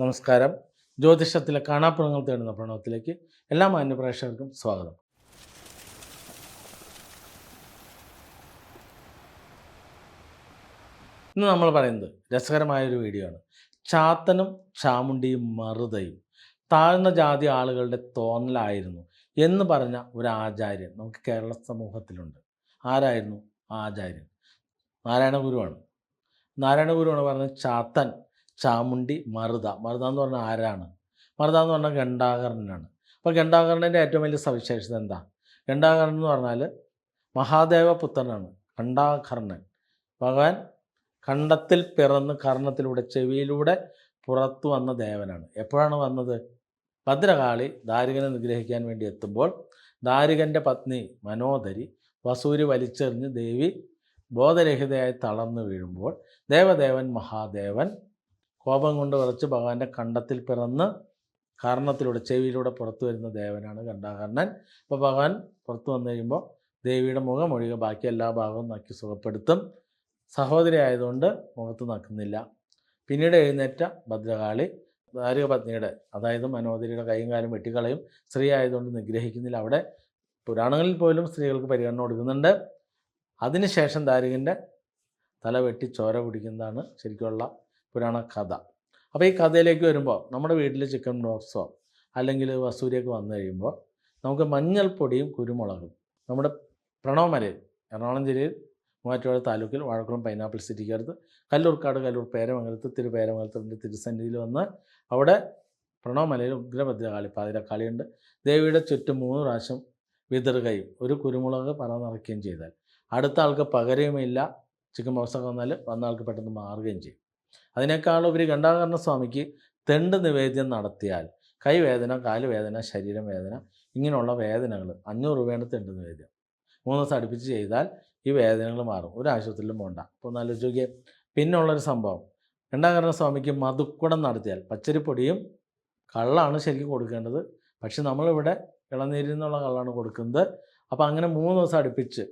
നമസ്കാരം. ജ്യോതിഷത്തിലെ കാണാപ്പുറങ്ങൾ തേടുന്ന പ്രണവത്തിലേക്ക് എല്ലാ മാന്യപ്രേക്ഷകർക്കും സ്വാഗതം. ഇന്ന് നമ്മൾ പറയുന്നത് രസകരമായൊരു വീഡിയോ ആണ്. ചാത്തനും ചാമുണ്ടിയും മറുതയും താഴ്ന്ന ജാതി ആളുകളുടെ തോന്നലായിരുന്നു എന്ന് പറഞ്ഞ ഒരു ആചാര്യൻ നമുക്ക് കേരള സമൂഹത്തിലുണ്ട്. ആരായിരുന്നു? ആ ആചാര്യൻ. നാരായണ ഗുരുവാണ് നാരായണ ഗുരുവാണ് പറഞ്ഞത് ചാത്തൻ ചാമുണ്ടി മറുത. മറുത എന്ന് പറഞ്ഞാൽ ആരാണ്? മറുത എന്ന് പറഞ്ഞാൽ ഗണ്ടാകർണനാണ് അപ്പോൾ ഗണ്ടാകർണന്റെ ഏറ്റവും വലിയ സവിശേഷത എന്താ? ഗണ്ടാകർണൻ എന്ന് പറഞ്ഞാൽ മഹാദേവ പുത്രനാണ് ഖണ്ഡാകർണൻ ഭഗവാൻ ഖണ്ഡത്തിൽ പിറന്ന് കർണത്തിലൂടെ ചെവിയിലൂടെ പുറത്തു വന്ന ദേവനാണ്. എപ്പോഴാണ് വന്നത്? ഭദ്രകാളി ദാരികനെ നിഗ്രഹിക്കാൻ വേണ്ടി എത്തുമ്പോൾ ദാരികന്റെ പത്നി മനോദരി വസൂരി വലിച്ചെറിഞ്ഞ് ദേവി ബോധരഹിതയായി തളർന്നു വീഴുമ്പോൾ ദേവദേവൻ മഹാദേവൻ കോപം കൊണ്ട് വിറച്ച് ഭഗവാന്റെ കണ്ടത്തിൽ പിറന്ന് കാരണത്തിലൂടെ ചെവിയിലൂടെ പുറത്തു വരുന്ന ദേവനാണ് ഗണ്ടാകർണൻ അപ്പോൾ ഭഗവാൻ പുറത്തു വന്നു കഴിയുമ്പോൾ ദേവിയുടെ മുഖം ഒഴികെ ബാക്കി എല്ലാ ഭാഗവും നക്കി സുഖപ്പെടുത്തും. സഹോദരി ആയതുകൊണ്ട് മുഖത്ത് നക്കുന്നില്ല. പിന്നീട് എഴുന്നേറ്റ ഭദ്രകാളി ദാരിക പത്നിയുടെ അതായത് മനോദരിയുടെ കൈയും കാലും വെട്ടിക്കളയും സ്ത്രീ ആയതുകൊണ്ട് നിഗ്രഹിക്കുന്നില്ല. അവിടെ പുരാണങ്ങളിൽ പോലും സ്ത്രീകൾക്ക് പരിഗണന കൊടുക്കുന്നുണ്ട്. അതിനുശേഷം ദാരികന്റെ തല വെട്ടി ചോര കുടിക്കുന്നതാണ് ശരിക്കുള്ള പുരാണ കഥ. അപ്പോൾ ഈ കഥയിലേക്ക് വരുമ്പോൾ നമ്മുടെ വീട്ടിൽ ചിക്കൻ ബോക്സോ അല്ലെങ്കിൽ വസൂരിയൊക്കെ വന്നു കഴിയുമ്പോൾ നമുക്ക് മഞ്ഞൾപ്പൊടിയും കുരുമുളകും നമ്മുടെ പ്രണവമലയിൽ എറണാകുളം ജില്ലയിൽ മൂവാറ്റുപുഴ താലൂക്കിൽ വാഴക്കുളം പൈനാപ്പിൾ സിറ്റിക്കടുത്ത് കല്ലൂർക്കാട് കല്ലൂർ പേരമംഗലത്ത് തിരുപേരമംഗലത്തിന്റെ തിരുസന്നിധിയിൽ വന്ന് അവിടെ പ്രണവമലയിൽ ഉഗ്രഭദ്രകാളി പാതിരക്കാളിയുണ്ട്. ദേവിയുടെ ചുറ്റും മൂന്ന് പ്രാവശ്യം വിതറുകയും ഒരു കുരുമുളക് പറ നിറയ്ക്കുകയും ചെയ്താൽ അടുത്ത ആൾക്ക് പകരുകയുമില്ല ചിക്കൻ ബോക്സൊക്കെ വന്നാൽ വന്ന ആൾക്ക് പെട്ടെന്ന് മാറുകയും ചെയ്യും. അതിനേക്കാളുപരി ഗണ്ടാകർണ സ്വാമിക്ക് തെണ്ട് നിവേദ്യം നടത്തിയാൽ കൈവേദന കാലുവേദന ശരീരം വേദന ഇങ്ങനെയുള്ള വേദനകൾ അഞ്ഞൂറ് രൂപയാണ് തെണ്ട് നിവേദ്യം. മൂന്ന് ദിവസം അടുപ്പിച്ച് ചെയ്താൽ ഈ വേദനകൾ മാറും. ഒരു ആശുപത്രിയിലും പോകണ്ട അപ്പോൾ ഒന്ന് ചോദ്യം പിന്നുള്ളൊരു സംഭവം. ഗണ്ടാകർണ സ്വാമിക്ക് മധുക്കുടം നടത്തിയാൽ പച്ചരിപ്പൊടിയും കള്ളാണ് ശരിക്കും കൊടുക്കേണ്ടത്. പക്ഷെ നമ്മളിവിടെ ഇളനീരിൽ നിന്നുള്ള കള്ളാണ് കൊടുക്കുന്നത്. അപ്പോൾ അങ്ങനെ മൂന്ന് ദിവസം അടുപ്പിച്ച്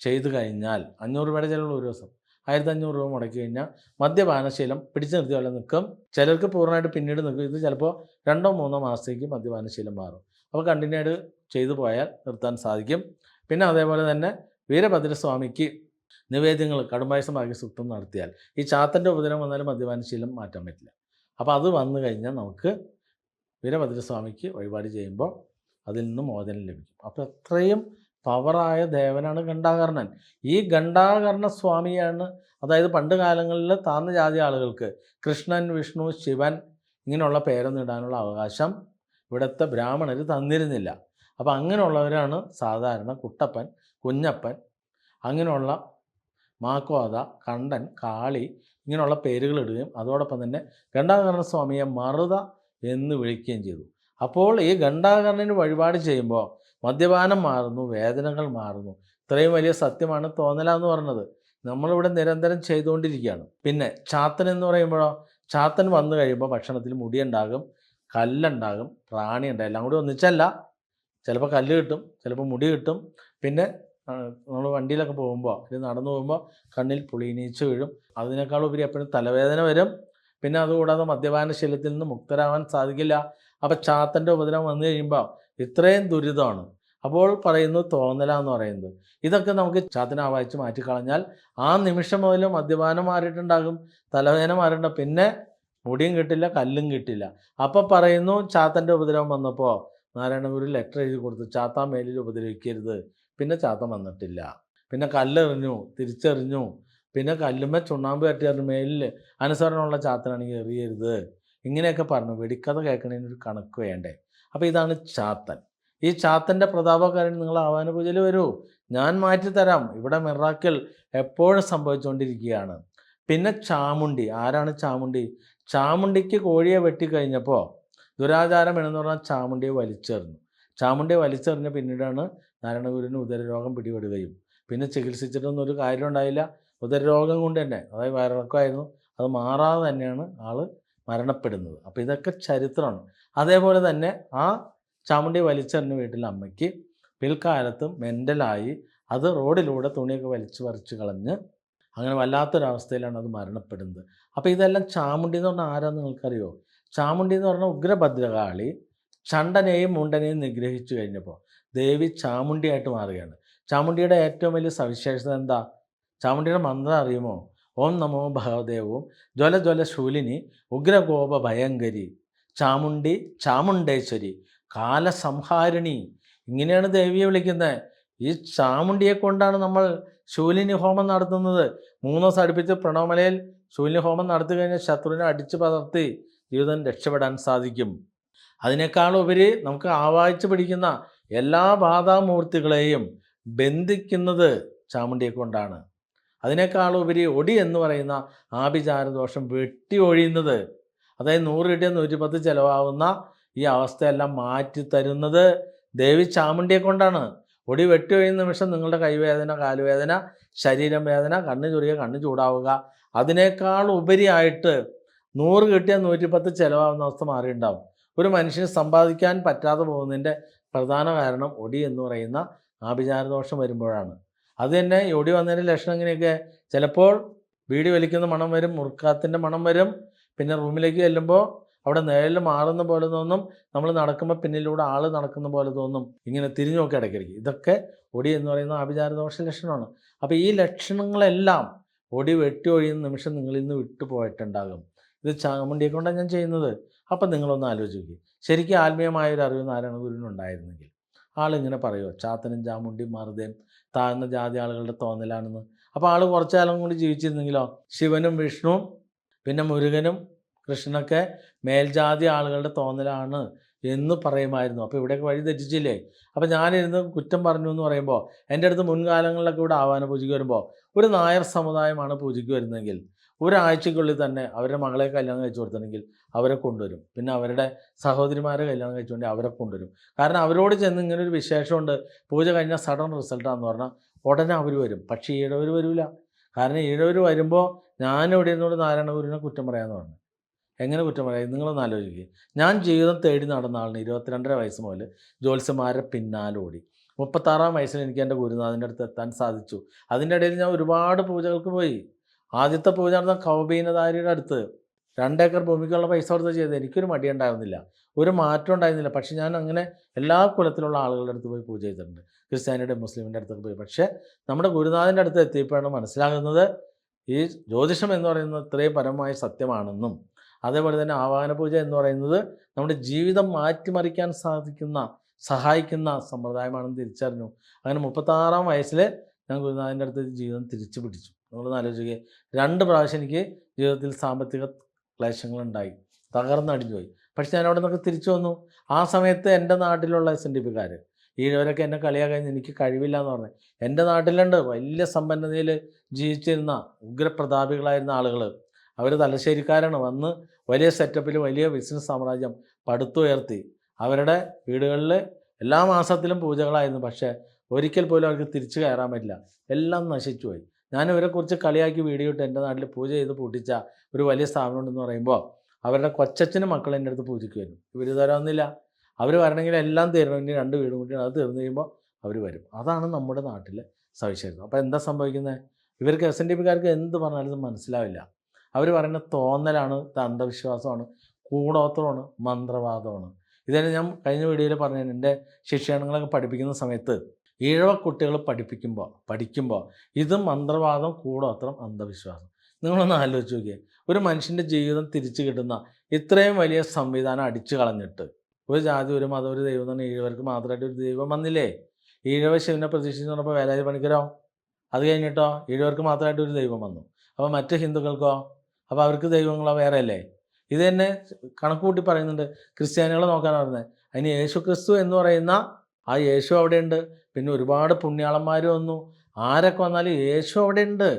ചെയ്തു കഴിഞ്ഞാൽ അഞ്ഞൂറ് രൂപയുടെ ചിലവുള്ള ഒരു ദിവസം. ആയിരത്തി അഞ്ഞൂറ് രൂപ മുടക്കി കഴിഞ്ഞാൽ മദ്യപാനശീലം പിടിച്ചു നിർത്തിയാലും നിൽക്കും. ചിലർക്ക് പൂർണമായിട്ട് പിന്നീട് നിൽക്കും. ഇത് ചിലപ്പോൾ രണ്ടോ മൂന്നോ മാസത്തേക്ക് മദ്യപാനശീലം മാറും. അപ്പോൾ കണ്ടിന്യൂ ആയിട്ട് ചെയ്തു പോയാൽ നിർത്താൻ സാധിക്കും. പിന്നെ അതേപോലെ തന്നെ വീരഭദ്രസ്വാമിക്ക് നിവേദ്യങ്ങൾ കടുംപായസം ഭാഗ്യ സൂക്തം നടത്തിയാൽ ഈ ചാത്തന്റെ ഉപദ്രവം വന്നാലും മദ്യപാനശീലം മാറ്റാൻ പറ്റില്ല. അപ്പോൾ അത് വന്നു കഴിഞ്ഞാൽ നമുക്ക് വീരഭദ്രസ്വാമിക്ക് വഴിപാട് ചെയ്യുമ്പോൾ അതിൽ നിന്ന് മോചനം ലഭിക്കും. അപ്പോൾ അത്രയും പവറായ ദേവനാണ് ഗണ്ടാകർണൻ ഈ ഗണ്ടാകർണ സ്വാമിയാണ് അതായത് പണ്ട് കാലങ്ങളിൽ താന്ന ജാതി ആളുകൾക്ക് കൃഷ്ണൻ വിഷ്ണു ശിവൻ ഇങ്ങനെയുള്ള പേരൊന്നും ഇടാനുള്ള അവകാശം ഇവിടുത്തെ ബ്രാഹ്മണർ തന്നിരുന്നില്ല. അപ്പം അങ്ങനെയുള്ളവരാണ് സാധാരണ കുട്ടപ്പൻ കുഞ്ഞപ്പൻ അങ്ങനെയുള്ള മാക്കോത കണ്ടൻ കാളി ഇങ്ങനെയുള്ള പേരുകൾ ഇടുകയും അതോടൊപ്പം തന്നെ ഗണ്ടാകർണ സ്വാമിയെ മറുത എന്ന് വിളിക്കുകയും ചെയ്തു. അപ്പോൾ ഈ ഗണ്ടാകർണന് വഴിപാട് ചെയ്യുമ്പോൾ മദ്യപാനം മാറുന്നു വേദനകൾ മാറുന്നു. ഇത്രയും വലിയ സത്യമാണ് തോന്നല എന്ന് പറഞ്ഞത്. നമ്മളിവിടെ നിരന്തരം ചെയ്തുകൊണ്ടിരിക്കുകയാണ്. പിന്നെ ചാത്തൻ എന്ന് പറയുമ്പോഴോ ചാത്തൻ വന്നു കഴിയുമ്പോൾ ഭക്ഷണത്തിൽ മുടിയുണ്ടാകും കല്ലുണ്ടാകും പ്രാണി ഉണ്ടാകും എല്ലാം കൂടി ഒന്നിച്ചല്ല. ചിലപ്പോൾ കല്ല് കിട്ടും ചിലപ്പോൾ മുടി കിട്ടും. പിന്നെ നമ്മൾ വണ്ടിയിലൊക്കെ പോകുമ്പോൾ അല്ലെങ്കിൽ നടന്നു പോകുമ്പോൾ കണ്ണിൽ പുളിനീച്ച് വീഴും. അതിനേക്കാൾ ഉപരി എപ്പോഴും തലവേദന വരും. പിന്നെ അതുകൂടാതെ മദ്യപാന ശീലത്തിൽ നിന്ന് മുക്തരാവാൻ സാധിക്കില്ല. അപ്പോൾ ചാത്തന്റെ ഉപദ്രവം വന്നു കഴിയുമ്പോൾ ഇത്രയും ദുരിതമാണ്. അപ്പോൾ പറയുന്നു തോന്നല എന്ന് പറയുന്നത്. ഇതൊക്കെ നമുക്ക് ചാത്തിനെ വായിച്ച് മാറ്റിക്കളഞ്ഞാൽ ആ നിമിഷം മുതൽ മദ്യപാനം മാറിയിട്ടുണ്ടാകും തലവേദന മാറിയിട്ടുണ്ട് പിന്നെ മുടിയും കിട്ടില്ല കല്ലും കിട്ടില്ല. അപ്പോൾ പറയുന്നു ചാത്തന്റെ ഉപദ്രവം വന്നപ്പോൾ നാരായണഗുരു ലെറ്റർ എഴുതി കൊടുത്തു ചാത്ത മേലിൽ ഉപദ്രവിക്കരുത്. പിന്നെ ചാത്ത വന്നിട്ടില്ല. പിന്നെ കല്ലെറിഞ്ഞു തിരിച്ചെറിഞ്ഞു. പിന്നെ കല്ലുമ്മ ചുണ്ണാമ്പ് കട്ടിയറിഞ്ഞ മേലിൽ അനുസരണമുള്ള ചാത്തനാണെങ്കിൽ എറിയരുത്. ഇങ്ങനെയൊക്കെ പറഞ്ഞു. വെടിക്കഥ കേൾക്കണതിനൊരു കണക്ക് വേണ്ടേ. അപ്പോൾ ഇതാണ് ചാത്തൻ. ഈ ചാത്തന്റെ പ്രതാപകാരൻ നിങ്ങൾ ആവാന പൂജയിൽ വരൂ. ഞാൻ മാറ്റിത്തരാം. ഇവിടെ മിറാക്കിൾ എപ്പോഴും സംഭവിച്ചുകൊണ്ടിരിക്കുകയാണ് പിന്നെ ചാമുണ്ടി ആരാണ് ചാമുണ്ടി ചാമുണ്ടിക്ക് കോഴിയെ വെട്ടിക്കഴിഞ്ഞപ്പോൾ ദുരാചാരം എന്ന് പറഞ്ഞാൽ ചാമുണ്ടിയെ വലിച്ചെറിഞ്ഞു. ചാമുണ്ടിയെ വലിച്ചെറിഞ്ഞ പിന്നീടാണ് നാരായണഗുരുവിന് ഉദരരോഗം പിടിപെടുകയും. പിന്നെ ചികിത്സിച്ചിട്ടൊന്നും ഒരു കാര്യമുണ്ടായില്ല ഉദരരോഗം കൊണ്ട് തന്നെ. അതായത് വയറിളക്കമായിരുന്നു. അത് മാറാതെ തന്നെയാണ് ആൾ മരണപ്പെടുന്നത്. അപ്പോൾ ഇതൊക്കെ ചരിത്രമാണ്. അതേപോലെ തന്നെ ആ ചാമുണ്ടി വലിച്ചെറിഞ്ഞ വീട്ടിലെ അമ്മയ്ക്ക് പിൽക്കാലത്ത് മെന്റലായി അത് റോഡിലൂടെ തുണിയൊക്കെ വലിച്ചു പറിച്ച് കളഞ്ഞ് അങ്ങനെ വല്ലാത്തൊരവസ്ഥയിലാണ് അത് മരണപ്പെടുന്നത്. അപ്പോൾ ഇതെല്ലാം ചാമുണ്ടി എന്ന് പറഞ്ഞാൽ ആരാന്ന് നിങ്ങൾക്കറിയോ? ചാമുണ്ടി എന്ന് പറഞ്ഞാൽ ഉഗ്രഭദ്രകാളി ചണ്ടനെയും മുണ്ടനെയും നിഗ്രഹിച്ചു കഴിഞ്ഞപ്പോൾ ദേവി ചാമുണ്ടിയായിട്ട് മാറുകയാണ്. ചാമുണ്ടിയുടെ ഏറ്റവും വലിയ സവിശേഷത എന്താ? ചാമുണ്ടിയുടെ മന്ത്രം അറിയുമോ? ഓം നമോ ഭഗവദേവും ജ്വല ജ്വല ശൂലിനി ഉഗ്രകോപ ഭയങ്കരി ചാമുണ്ടി ചാമുണ്ടേശ്വരി കാലസംഹാരിണി. ഇങ്ങനെയാണ് ദേവിയെ വിളിക്കുന്നത്. ഈ ചാമുണ്ടിയെ കൊണ്ടാണ് നമ്മൾ ശൂലിനി ഹോമം നടത്തുന്നത്. മൂന്ന് ദിവസം അടുപ്പിച്ച് പ്രണവമലയിൽ ശൂലിനി ഹോമം നടത്തി കഴിഞ്ഞാൽ ശത്രുവിനെ അടിച്ചു പകർത്തി ജീവിതം രക്ഷപ്പെടാൻ സാധിക്കും. അതിനേക്കാൾ ഉപരി നമുക്ക് ആവാഹിച്ച് പിടിക്കുന്ന എല്ലാ ബാധാമൂർത്തികളെയും ബന്ധിക്കുന്നത് ചാമുണ്ടിയെ കൊണ്ടാണ്. അതിനേക്കാൾ ഉപരി ഒടി എന്ന് പറയുന്ന ആഭിചാരദോഷം വെട്ടി ഒഴിയുന്നത് അതായത് നൂറ് കിട്ടിയ നൂറ്റിപ്പത്ത് ചിലവാകുന്ന ഈ അവസ്ഥയെല്ലാം മാറ്റി തരുന്നത് ദേവി ചാമുണ്ടിയെ കൊണ്ടാണ്. ഒടി വെട്ടി ഒഴിയുന്ന നിമിഷം നിങ്ങളുടെ കൈവേദന കാലുവേദന ശരീരം വേദന കണ്ണ് ചൊറിയുക കണ്ണ് ചൂടാവുക അതിനേക്കാൾ ഉപരിയായിട്ട് നൂറ് കിട്ടിയ നൂറ്റിപ്പത്ത് ചിലവാകുന്ന അവസ്ഥ മാറിയിട്ടുണ്ടാവും. ഒരു മനുഷ്യന് സമ്പാദിക്കാൻ പറ്റാതെ പോകുന്നതിന്റെ പ്രധാന കാരണം ഒടി എന്ന് പറയുന്ന ആഭിചാരദോഷം വരുമ്പോഴാണ്. അത് തന്നെ ഓടി വന്നതിന്റെ ലക്ഷണം ഇങ്ങനെയൊക്കെ. ചിലപ്പോൾ ബീഡി വലിക്കുന്ന മണം വരും മുറുക്കാത്തിന്റെ മണം വരും. പിന്നെ റൂമിലേക്ക് ചെല്ലുമ്പോൾ അവിടെ നിഴൽ മാറുന്ന പോലെ തോന്നും. നമ്മൾ നടക്കുമ്പോൾ പിന്നിലൂടെ ആൾ നടക്കുന്ന പോലെ തോന്നും. ഇങ്ങനെ തിരിഞ്ഞു നോക്കി ഇടയ്ക്കിടയ്ക്ക്. ഇതൊക്കെ ഒടി എന്ന് പറയുന്ന ആഭിചാരദോഷ ലക്ഷണമാണ്. അപ്പോൾ ഈ ലക്ഷണങ്ങളെല്ലാം ഒടി വെട്ടി ഒഴിയുന്ന നിമിഷം നിങ്ങളിൽ നിന്ന് വിട്ടു പോയിട്ടുണ്ടാകും ഇത് ചാമുണ്ടിയെ കൊണ്ടാണ് ഞാൻ ചെയ്യുന്നത്. അപ്പം നിങ്ങളൊന്ന് ആലോചിക്കുക ശരിക്കും ആത്മീയമായ ഒരു അറിവ് നാരായണ ഗുരുവിനുണ്ടായിരുന്നെങ്കിൽ ആളിങ്ങനെ പറയുമോ ചാത്തനും ചാമുണ്ടിയും മറുതയും താഴ്ന്ന ജാതി ആളുകളുടെ തോന്നലാണെന്ന്. അപ്പോൾ ആൾ കുറച്ചു കാലം കൂടി ജീവിച്ചിരുന്നെങ്കിലോ ശിവനും വിഷ്ണുവും പിന്നെ മുരുകനും കൃഷ്ണനൊക്കെ മേൽജാതി ആളുകളുടെ തോന്നലാണ് എന്ന് പറയുമായിരുന്നു. അപ്പോൾ ഇവിടെയൊക്കെ വഴി തെറ്റിച്ചില്ലേ? അപ്പോൾ ഞാനിരുന്ന് കുറ്റം പറഞ്ഞു എന്ന് പറയുമ്പോൾ എന്റെ അടുത്ത് മുൻകാലങ്ങളിലൊക്കെ ഇവിടെ ആവാന പൂജയ്ക്ക് വരുമ്പോൾ ഒരു നായർ സമുദായമാണ് പൂജയ്ക്ക് വരുന്നതെങ്കിൽ ഒരാഴ്ചക്കുള്ളിൽ തന്നെ അവരുടെ മകളെ കല്യാണം കഴിച്ചു കൊടുത്തിട്ടുണ്ടെങ്കിൽ അവരെ കൊണ്ടുവരും. പിന്നെ അവരുടെ സഹോദരിമാരെ കല്യാണം കഴിച്ചുകൊണ്ടെങ്കിൽ അവരെ കൊണ്ടുവരും. കാരണം അവരോട് ചെന്ന് ഇങ്ങനെ ഒരു വിശേഷമുണ്ട്. പൂജ കഴിഞ്ഞാൽ സഡൻ റിസൾട്ടാന്ന് പറഞ്ഞാൽ ഉടനെ അവർ വരും. പക്ഷേ ഈഴവർ വരില്ല കാരണം ഈഴവർ വരുമ്പോൾ ഞാനിവിടെ നിന്നോട് നാരായണഗുരുവിനെ കുറ്റം പറയാമെന്ന് പറഞ്ഞു. എങ്ങനെ കുറ്റം പറയാം? നിങ്ങളൊന്ന് ആലോചിക്കുക ഞാൻ ജീവിതം തേടി നടന്ന ആളിന് ഇരുപത്തിരണ്ടര വയസ്സ് മുതൽ ജ്യോത്സ്യന്മാരെ പിന്നാലെ ഓടി. മുപ്പത്താറാം വയസ്സിൽ എനിക്ക് എന്റെ ഗുരുനാഥന്റെ അടുത്ത് എത്താൻ സാധിച്ചു. അതിന്റെ ഇടയിൽ ഞാൻ ഒരുപാട് പൂജകൾക്ക് പോയി. ആദ്യത്തെ പൂജ നടന്ന കൗബീനധാരിയുടെ അടുത്ത് രണ്ടേക്കർ ഭൂമിക്കുള്ള പൈസ കൊടുത്ത് ചെയ്ത് എനിക്കൊരു മടിയുണ്ടായിരുന്നില്ല. ഒരു മാറ്റം ഉണ്ടായിരുന്നില്ല. പക്ഷേ ഞാൻ അങ്ങനെ എല്ലാ കുലത്തിലുള്ള ആളുകളുടെ അടുത്ത് പോയി പൂജ ചെയ്തിട്ടുണ്ട്. ക്രിസ്ത്യാനിയുടെ മുസ്ലിമിന്റെ അടുത്തൊക്കെ പോയി. പക്ഷേ നമ്മുടെ ഗുരുനാഥന്റെ അടുത്ത് എത്തിയപ്പോഴാണ് മനസ്സിലാകുന്നത് ഈ ജ്യോതിഷം എന്ന് പറയുന്നത് ഇത്രയും പരമായ സത്യമാണെന്നും അതേപോലെ തന്നെ ആവാഹന പൂജ എന്ന് പറയുന്നത് നമ്മുടെ ജീവിതം മാറ്റിമറിക്കാൻ സാധിക്കുന്ന സഹായിക്കുന്ന സമ്പ്രദായമാണെന്ന് തിരിച്ചറിഞ്ഞു. അങ്ങനെ മുപ്പത്താറാം വയസ്സിൽ ഞാൻ ഗുരുനാഥന്റെ അടുത്ത് ജീവിതം തിരിച്ചു പിടിച്ചു നിങ്ങളൊന്ന് ആലോചിക്കുക രണ്ട് പ്രാവശ്യം എനിക്ക് ജീവിതത്തിൽ സാമ്പത്തിക ക്ലേശങ്ങളുണ്ടായി. തകർന്നടിഞ്ഞു പോയി പക്ഷെ ഞാൻ അവിടെ നിന്നൊക്കെ തിരിച്ചു വന്നു. ആ സമയത്ത് എന്റെ നാട്ടിലുള്ള എസ് എൻ ഡി പിക്കാർ ഈഴവരൊക്കെ എന്നെ കളിയാക്കാൻ എനിക്ക് കഴിവില്ല എന്ന് പറഞ്ഞു. എന്റെ നാട്ടിലുണ്ട്. വലിയ സമ്പന്നതയിൽ ജീവിച്ചിരുന്ന ഉഗ്രപ്രതാപികളായിരുന്ന ആളുകൾ അവർ തലശ്ശേരിക്കാരാണ്. വന്ന് വലിയ സെറ്റപ്പിൽ വലിയ ബിസിനസ് സാമ്രാജ്യം പടുത്തുയർത്തി. അവരുടെ വീടുകളിൽ എല്ലാ മാസത്തിലും പൂജകളായിരുന്നു. പക്ഷേ ഒരിക്കൽ പോലും അവർക്ക് തിരിച്ചു കയറാൻ പറ്റില്ല. എല്ലാം നശിച്ചു പോയി ഞാൻ ഇവരെക്കുറിച്ച് കളിയാക്കി വീഡിയോ ഇട്ട് എന്റെ നാട്ടിൽ പൂജ ചെയ്ത് പൂട്ടിച്ച ഒരു വലിയ സ്ഥാപനം ഉണ്ടെന്ന് പറയുമ്പോൾ അവരുടെ കൊച്ചച്ഛന് മക്കൾ എന്റെ അടുത്ത് പൂജയ്ക്ക് വരും ഇവർ തരാമെന്നില്ല അവർ വരണമെങ്കിൽ എല്ലാം തീരണമെങ്കിൽ രണ്ട് വീടും കൂട്ടി അത് തീർന്നു കഴിയുമ്പോൾ അവർ വരും. അതാണ് നമ്മുടെ നാട്ടിലെ സവിശേഷം അപ്പോൾ എന്താ സംഭവിക്കുന്നത് ഇവർക്ക് എസ് എൻ ഡി പിക്കാർക്ക് എന്ത് പറഞ്ഞാലും മനസ്സിലാവില്ല. അവർ പറയുന്ന തോന്നലാണ് അന്ധവിശ്വാസമാണ് കൂടോത്രമാണ് മന്ത്രവാദമാണ്. ഇതന്നെ ഞാൻ കഴിഞ്ഞ വീഡിയോയിൽ പറഞ്ഞു എന്റെ ശിക്ഷണങ്ങളൊക്കെ പഠിപ്പിക്കുന്ന സമയത്ത് ഈഴവ കുട്ടികൾ പഠിപ്പിക്കുമ്പോൾ പഠിക്കുമ്പോൾ ഇത് മന്ത്രവാദം കൂടോത്രം അന്ധവിശ്വാസം. നിങ്ങളൊന്ന് ആലോചിച്ച് നോക്കിയേ. ഒരു മനുഷ്യന്റെ ജീവിതം തിരിച്ചു കിട്ടുന്ന ഇത്രയും വലിയ സംവിധാനം അടിച്ചു കളഞ്ഞിട്ട് ഒരു ജാതി ഒരു മതം ഒരു ദൈവം തന്നെ ഈഴവർക്ക് മാത്രമായിട്ട് ഒരു ദൈവം വന്നില്ലേ? ഈഴവ ശിവനെ പ്രതീക്ഷിച്ച് പറഞ്ഞപ്പോൾ വേലാതി പണിക്കരോ? അത് കഴിഞ്ഞിട്ടോ? ഈഴവർക്ക് മാത്രമായിട്ട് ഒരു ദൈവം വന്നു. അപ്പോൾ മറ്റ് ഹിന്ദുക്കൾക്കോ? അപ്പോൾ അവർക്ക് ദൈവങ്ങളോ വേറെ അല്ലേ ഇത് തന്നെ കണക്ക് കൂട്ടി പറയുന്നുണ്ട്. ക്രിസ്ത്യാനികളെ നോക്കാൻ പറഞ്ഞത് അതിന് യേശു ക്രിസ്തു എന്ന് പറയുന്ന ആ യേശു അവിടെയുണ്ട്. പിന്നെ ഒരുപാട് പുണ്യാളന്മാർ വന്നു. ആരൊക്കെ വന്നാലും യേശു അവിടെ ഉണ്ട്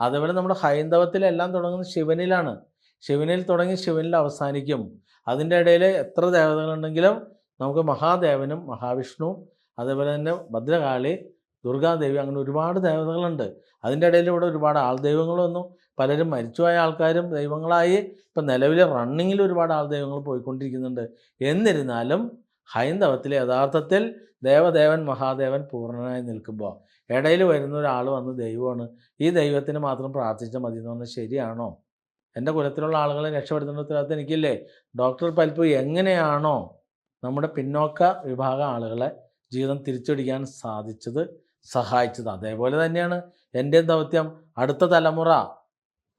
അതേപോലെ നമ്മുടെ ഹൈന്ദവത്തിലെല്ലാം തുടങ്ങുന്നത് ശിവനിലാണ്. ശിവനിൽ തുടങ്ങി ശിവനിൽ അവസാനിക്കും. അതിന്റെ ഇടയിൽ എത്ര ദേവതകളുണ്ടെങ്കിലും നമുക്ക് മഹാദേവനും മഹാവിഷ്ണു അതേപോലെ തന്നെ ഭദ്രകാളി ദുർഗാദേവി അങ്ങനെ ഒരുപാട് ദേവതകളുണ്ട്. അതിന്റെ ഇടയിൽ ഇവിടെ ഒരുപാട് ആൾ ദൈവങ്ങൾ വന്നു. പലരും മരിച്ചുപോയ ആൾക്കാരും ദൈവങ്ങളായി ഇപ്പം നിലവിലെ റണ്ണിങ്ങിൽ ഒരുപാട് ആൾ ദൈവങ്ങൾ പോയിക്കൊണ്ടിരിക്കുന്നുണ്ട്. എന്നിരുന്നാലും ഹൈന്ദവത്തിൽ യഥാർത്ഥത്തിൽ ദേവദേവൻ മഹാദേവൻ പൂർണനായി നിൽക്കുമ്പോൾ ഇടയിൽ വരുന്ന ഒരാൾ വന്ന് ദൈവമാണ്. ഈ ദൈവത്തിന് മാത്രം പ്രാർത്ഥിച്ചാൽ മതി എന്ന് പറഞ്ഞാൽ ശരിയാണോ? എന്റെ കുലത്തിലുള്ള ആളുകളെ രക്ഷപ്പെടുത്തേണ്ട ഉത്തരവാദിത്തം എനിക്കില്ലേ? ഡോക്ടർ പൽപ്പ് എങ്ങനെയാണോ നമ്മുടെ പിന്നോക്ക വിഭാഗം ആളുകളെ ജീവിതം തിരിച്ചടിക്കാൻ സാധിച്ചത് സഹായിച്ചത്. അതേപോലെ തന്നെയാണ് എന്റെ ദൗത്യം. അടുത്ത തലമുറ.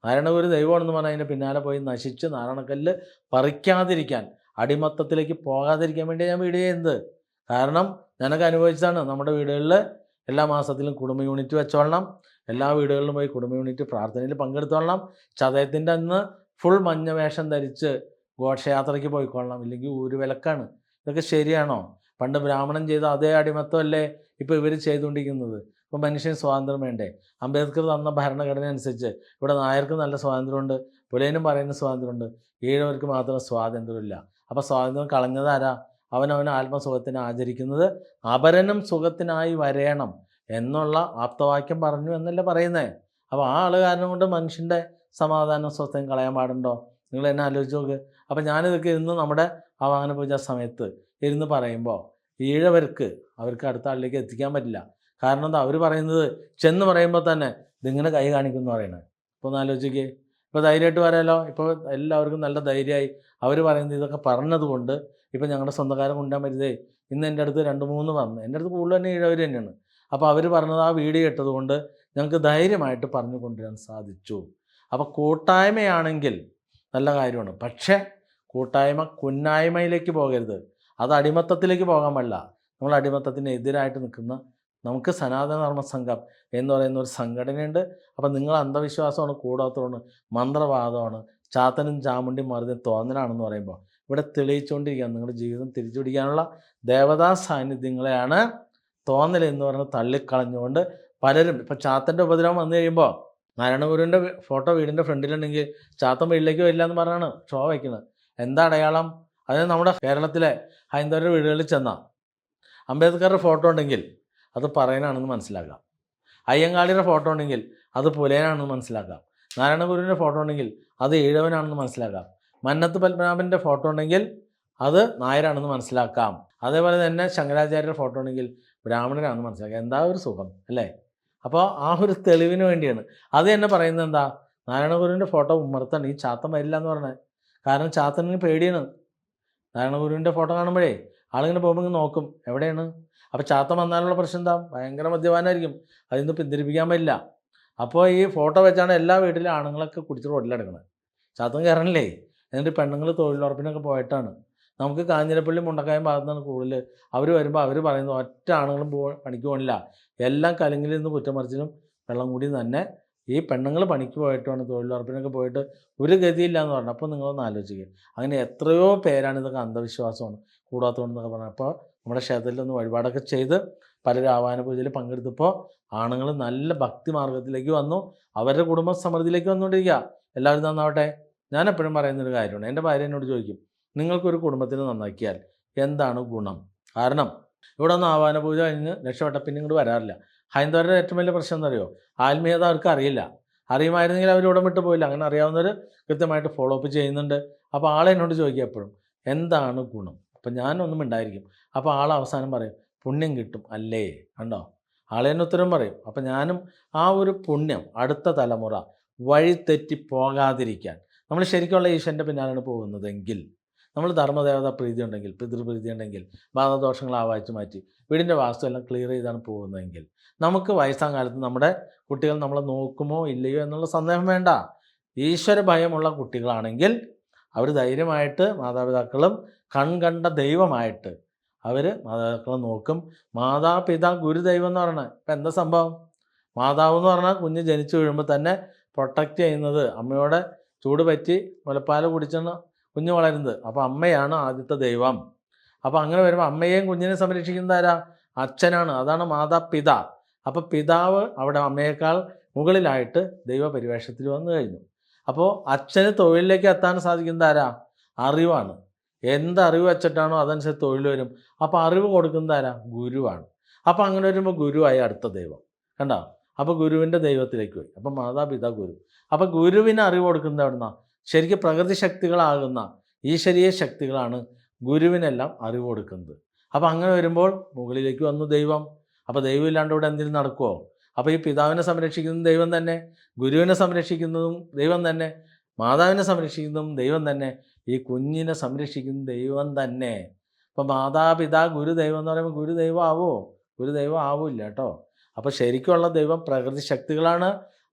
നാരായണഗുരു ദൈവമാണെന്ന് പറഞ്ഞാൽ അതിന്റെ പിന്നാലെ പോയി നശിച്ച് നാരായണക്കല്ല് പറിക്കാതിരിക്കാൻ അടിമത്തത്തിലേക്ക് പോകാതിരിക്കാൻ വേണ്ടി ഞാൻ വീഡിയോ ചെയ്യുന്നത്. കാരണം ഞാനൊക്കെ അനുഭവിച്ചതാണ്. നമ്മുടെ വീടുകളിൽ എല്ലാ മാസത്തിലും കുടുംബ യൂണിറ്റ് വെച്ചോളണം. എല്ലാ വീടുകളിലും പോയി കുടുംബ യൂണിറ്റ് പ്രാർത്ഥനയിൽ പങ്കെടുത്തോളണം. ചതയത്തിന്റെ അന്ന് ഫുൾ മഞ്ഞ വേഷം ധരിച്ച് ഘോഷയാത്രയ്ക്ക് പോയിക്കൊള്ളണം. ഇല്ലെങ്കിൽ ഒരു വിലക്കാണ്. ഇതൊക്കെ ശരിയാണോ? പണ്ട് ബ്രാഹ്മണൻ ചെയ്ത അതേ അടിമത്തമല്ലേ ഇപ്പോൾ ഇവർ ചെയ്തുകൊണ്ടിരിക്കുന്നത്? ഇപ്പോൾ മനുഷ്യന് സ്വാതന്ത്ര്യം വേണ്ടേ? അംബേദ്കർ തന്ന ഭരണഘടന അനുസരിച്ച് ഇവിടെ നായർക്ക് നല്ല സ്വാതന്ത്ര്യമുണ്ട്. പുലേനും പറയുന്ന സ്വാതന്ത്ര്യമുണ്ട്. ഈഴവർക്ക് മാത്രം സ്വാതന്ത്ര്യമില്ല. അപ്പോൾ സ്വാതന്ത്ര്യം കളഞ്ഞതാരാ അവനവൻ ആത്മസുഖത്തിന് ആചരിക്കുന്നത് അപരനും സുഖത്തിനായി വരയണം എന്നുള്ള ആപ്തവാക്യം പറഞ്ഞു എന്നല്ലേ പറയുന്നത് അപ്പോൾ ആ ആൾ കാരണം കൊണ്ട് മനുഷ്യന്റെ സമാധാനം സ്വസ്ഥയും കളയാൻ പാടുണ്ടോ? നിങ്ങൾ എന്നെ ആലോചിച്ച് നോക്ക്. അപ്പോൾ ഞാനിതൊക്കെ ഇരുന്ന് നമ്മുടെ ആവാഹന പൂജ സമയത്ത് ഇരുന്ന് പറയുമ്പോൾ ഈഴവർക്ക് അവർക്ക് അടുത്ത ആളിലേക്ക് എത്തിക്കാൻ പറ്റില്ല. കാരണം എന്താ? അവർ പറയുന്നത് ചെന്ന് പറയുമ്പോൾ തന്നെ ഇതിങ്ങനെ കൈ കാണിക്കുന്നു പറയണത് ഇപ്പോൾ ഒന്ന് ആലോചിക്കേ. ഇപ്പോൾ ധൈര്യമായിട്ട് പറയാലോ? ഇപ്പോൾ എല്ലാവർക്കും നല്ല ധൈര്യമായി അവർ പറയുന്നത് ഇതൊക്കെ പറഞ്ഞതുകൊണ്ട് ഇപ്പം ഞങ്ങളുടെ സ്വന്തക്കാരെ കൊണ്ടാൻ പറ്റതേ ഇന്ന് എന്റെ അടുത്ത് രണ്ട് മൂന്ന് പറഞ്ഞു എന്റെ അടുത്ത് കൂടുതൽ തന്നെ ഈഴവർ തന്നെയാണ്. അപ്പോൾ അവർ പറഞ്ഞത് ആ വീഡിയോ ഇട്ടതുകൊണ്ട് ഞങ്ങൾക്ക് ധൈര്യമായിട്ട് പറഞ്ഞു കൊണ്ടുവരാൻ സാധിച്ചു. അപ്പോൾ കൂട്ടായ്മയാണെങ്കിൽ നല്ല കാര്യമാണ്. പക്ഷേ കൂട്ടായ്മ കുന്നായ്മയിലേക്ക് പോകരുത്. അത് അടിമത്തത്തിലേക്ക് പോകാൻ പാടില്ല നമ്മൾ അടിമത്തത്തിന് എതിരായിട്ട് നിൽക്കുന്ന നമുക്ക് സനാതനധർമ്മ സംഘം എന്ന് പറയുന്ന ഒരു സംഘടനയുണ്ട്. അപ്പോൾ നിങ്ങൾ അന്ധവിശ്വാസമാണ് കൂടാത്തതാണ് മന്ത്രവാദമാണ് ചാത്തനും ചാമുണ്ടിയും മറുതി തോന്നലാണെന്ന് പറയുമ്പോൾ ഇവിടെ തെളിയിച്ചുകൊണ്ടിരിക്കുകയാണ് നിങ്ങളുടെ ജീവിതം തിരിച്ചു പിടിക്കാനുള്ള ദേവതാ സാന്നിധ്യങ്ങളെയാണ് തോന്നൽ എന്ന് പറഞ്ഞ് തള്ളിക്കളഞ്ഞുകൊണ്ട് പലരും ഇപ്പം ചാത്തന്റെ ഉപദ്രവം വന്നു കഴിയുമ്പോൾ നാരായണഗുരുവിന്റെ ഫോട്ടോ വീടിന്റെ ഫ്രണ്ടിലുണ്ടെങ്കിൽ ചാത്തൻ വീട്ടിലേക്ക് വരില്ല എന്ന് പറഞ്ഞാണ് ഷോ വയ്ക്കുന്നത്. എന്താ അടയാളം? അതിന് നമ്മുടെ കേരളത്തിലെ ഹൈന്ദവരുടെ വീടുകളിൽ ചെന്നാൽ അംബേദ്കറുടെ ഫോട്ടോ ഉണ്ടെങ്കിൽ അത് പറയാനാണെന്ന് മനസ്സിലാക്കാം. അയ്യങ്കാളിയുടെ ഫോട്ടോ ഉണ്ടെങ്കിൽ അത് പുലയനാണെന്ന് മനസ്സിലാക്കാം. നാരായണഗുരുവിന്റെ ഫോട്ടോ ഉണ്ടെങ്കിൽ അത് ഈഴവനാണെന്ന് മനസ്സിലാക്കാം. മന്നത്ത് പത്മനാഭന്റെ ഫോട്ടോ ഉണ്ടെങ്കിൽ അത് നായരാണെന്ന് മനസ്സിലാക്കാം. അതേപോലെ തന്നെ ശങ്കരാചാര്യരുടെ ഫോട്ടോ ഉണ്ടെങ്കിൽ ബ്രാഹ്മണരാണെന്ന് മനസ്സിലാക്കാം. എന്താ ഒരു സുഖം അല്ലേ? അപ്പോൾ ആ ഒരു തെളിവിന് വേണ്ടിയാണ്. അത് തന്നെ പറയുന്നത് എന്താ? നാരായണഗുരുവിന്റെ ഫോട്ടോ ഉമ്മർത്തണം ഈ ചാത്തൻ വരില്ല എന്ന് പറഞ്ഞത് കാരണം ചാത്തനിന് പേടിയാണ്. നാരായണഗുരുവിന്റെ ഫോട്ടോ കാണുമ്പോഴേ ആളിങ്ങനെ പോകുമ്പോൾ ഇങ്ങനെ നോക്കും. എവിടെയാണ്? അപ്പോൾ ചാത്തൻ വന്നാലുള്ള പ്രശ്നം എന്താ? ഭയങ്കര മദ്യപാനായിരിക്കും. അതിന്ന് പിന്തിരിപ്പിക്കാൻ പറ്റില്ല. അപ്പോൾ ഈ ഫോട്ടോ വെച്ചാണ് എല്ലാ വീട്ടിലും ആണുങ്ങളൊക്കെ കുടിച്ച് റോഡിലെടുക്കുന്നത് ചാത്തൻ കയറണില്ലേ എന്നിട്ട് പെണ്ണുങ്ങൾ തൊഴിലുറപ്പിനൊക്കെ പോയിട്ടാണ്. നമുക്ക് കാഞ്ഞിരപ്പള്ളി മുണ്ടക്കായം ഭാഗത്താണ് കൂടുതൽ അവർ വരുമ്പോൾ അവർ പറയുന്നത് ഒറ്റ ആണുങ്ങളും പോ പണിക്ക് പോകണില്ല എല്ലാം കലങ്ങിൽ നിന്ന് കുറ്റമറിച്ചിലും വെള്ളം കൂടി തന്നെ ഈ പെണ്ണുങ്ങൾ പണിക്ക് പോയിട്ടാണ് തൊഴിലുറപ്പിനൊക്കെ പോയിട്ട് ഒരു ഗതിയില്ല എന്ന് പറഞ്ഞു. അപ്പോൾ നിങ്ങളൊന്ന് ആലോചിക്കുക അങ്ങനെ എത്രയോ പേരാണ് ഇതൊക്കെ അന്ധവിശ്വാസമാണ് കൂടാത്തതുകൊണ്ടെന്നൊക്കെ പറഞ്ഞു. അപ്പോൾ നമ്മുടെ ക്ഷേത്രത്തിൽ ഒന്ന് വഴിപാടൊക്കെ ചെയ്ത് പലരും ആവാന പൂജയിൽ പങ്കെടുത്തപ്പോൾ ആണുങ്ങൾ നല്ല ഭക്തി മാർഗത്തിലേക്ക് വന്നു. അവരുടെ കുടുംബ സമൃദ്ധിയിലേക്ക് വന്നുകൊണ്ടിരിക്കുക എല്ലാവരും നന്നാവട്ടെ. ഞാൻ എപ്പോഴും പറയുന്നൊരു കാര്യമാണ് എന്റെ ഭാര്യ എന്നോട് ചോദിക്കും നിങ്ങൾക്കൊരു കുടുംബത്തിന് നന്നാക്കിയാൽ എന്താണ് ഗുണം? കാരണം ഇവിടെ ഒന്ന് ആവാന പൂജ കഴിഞ്ഞ് രക്ഷപ്പെട്ട പിന്നെ ഇങ്ങോട്ട് വരാറില്ല. ഹൈന്ദവരുടെ ഏറ്റവും വലിയ പ്രശ്നം എന്നറിയോ ആത്മീയത അവർക്ക് അറിയില്ല. അറിയുമായിരുന്നെങ്കിൽ അവർ ഇവിടെ വിട്ടു പോയില്ല. അങ്ങനെ അറിയാവുന്നവർ കൃത്യമായിട്ട് ഫോളോ അപ്പ് ചെയ്യുന്നുണ്ട്. അപ്പോൾ ആളെ എന്നോട് ചോദിക്കുക എപ്പോഴും എന്താണ് ഗുണം? അപ്പം ഞാനൊന്നും ഉണ്ടായിരിക്കും അപ്പോൾ ആൾ അവസാനം പറയും പുണ്യം കിട്ടും അല്ലേ? കണ്ടോ? ആളെ തന്നെ ഉത്തരം പറയും. അപ്പം ഞാനും ആ ഒരു പുണ്യം അടുത്ത തലമുറ വഴി തെറ്റി പോകാതിരിക്കാൻ നമ്മൾ ശരിക്കുള്ള ഈശ്വരന്റെ പിന്നാലാണ് പോകുന്നതെങ്കിൽ നമ്മൾ ധർമ്മദേവത പ്രീതി ഉണ്ടെങ്കിൽ പിതൃപ്രീതി ഉണ്ടെങ്കിൽ ബാധദോഷങ്ങൾ ആവാഹിച്ച് മാറ്റി വീടിന്റെ വാസ്തു എല്ലാം ക്ലിയർ ചെയ്താണ് പോകുന്നതെങ്കിൽ നമുക്ക് വയസ്സാം കാലത്ത് നമ്മുടെ കുട്ടികൾ നമ്മളെ നോക്കുമോ ഇല്ലയോ എന്നുള്ള സന്ദേഹം വേണ്ട. ഈശ്വര ഭയമുള്ള കുട്ടികളാണെങ്കിൽ അവർ ധൈര്യമായിട്ട് മാതാപിതാക്കളും കൺകണ്ട ദൈവമായിട്ട് അവർ മാതാപിതാക്കളെ നോക്കും. മാതാപിതാ ഗുരുദൈവം എന്ന് പറയുന്നത് ഇപ്പം എന്താ സംഭവം? മാതാവ് എന്ന് പറഞ്ഞാൽ കുഞ്ഞ് ജനിച്ചു വീഴുമ്പോൾ തന്നെ പ്രൊട്ടക്റ്റ് ചെയ്യുന്നത് അമ്മയോടെ ചൂട് പറ്റി മുലപ്പാൽ കുടിച്ചാണ് കുഞ്ഞ് വളരുന്നത്. അപ്പോൾ അമ്മയാണ് ആദ്യത്തെ ദൈവം. അപ്പോൾ അങ്ങനെ വരുമ്പോൾ അമ്മയെയും കുഞ്ഞിനെ സംരക്ഷിക്കുന്നത് ആരാ? അച്ഛനാണ്. അതാണ് മാതാപിതാ. അപ്പോൾ പിതാവ് അവിടെ അമ്മയേക്കാൾ മുകളിലായിട്ട് ദൈവപരിവേഷത്തിൽ വന്നു കഴിഞ്ഞു. അപ്പോൾ അച്ഛന് തൊഴിലിലേക്ക് എത്താൻ സാധിക്കുന്നത് ആരാ? അറിവാണ്. എന്ത് അറിവ് വെച്ചിട്ടാണോ അതനുസരിച്ച് തൊഴിൽ വരും. അപ്പോൾ അറിവ് കൊടുക്കുന്നത് ആരാ? ഗുരുവാണ്. അപ്പോൾ അങ്ങനെ വരുമ്പോൾ ഗുരുവായി അടുത്ത ദൈവം. കണ്ടോ? അപ്പോൾ ഗുരുവിന്റെ ദൈവത്തിലേക്ക് പോയി. അപ്പോൾ മാതാപിതാ ഗുരു. അപ്പോൾ ഗുരുവിന് അറിവ് കൊടുക്കുന്നത് എവിടുന്ന? ശരിക്കും പ്രകൃതി ശക്തികളാകുന്ന ഈശ്വരീയ ശക്തികളാണ് ഗുരുവിനെല്ലാം അറിവ് കൊടുക്കുന്നത്. അപ്പോൾ അങ്ങനെ വരുമ്പോൾ മുകളിലേക്ക് വന്നു ദൈവം. അപ്പോൾ ദൈവം ഇല്ലാണ്ട് ഇവിടെ എന്തെങ്കിലും നടക്കുമോ അപ്പോൾ ഈ പിതാവിനെ സംരക്ഷിക്കുന്നതും ദൈവം തന്നെ ഗുരുവിനെ സംരക്ഷിക്കുന്നതും ദൈവം തന്നെ മാതാവിനെ സംരക്ഷിക്കുന്നതും ദൈവം തന്നെ ഈ കുഞ്ഞിനെ സംരക്ഷിക്കുന്ന ദൈവം തന്നെ. അപ്പോൾ മാതാപിതാ ഗുരുദൈവം എന്ന് പറയുമ്പോൾ ഗുരുദൈവം ആവുമോ ഗുരുദൈവം ആവില്ല കേട്ടോ. അപ്പോൾ ശരിക്കുള്ള ദൈവം പ്രകൃതി ശക്തികളാണ്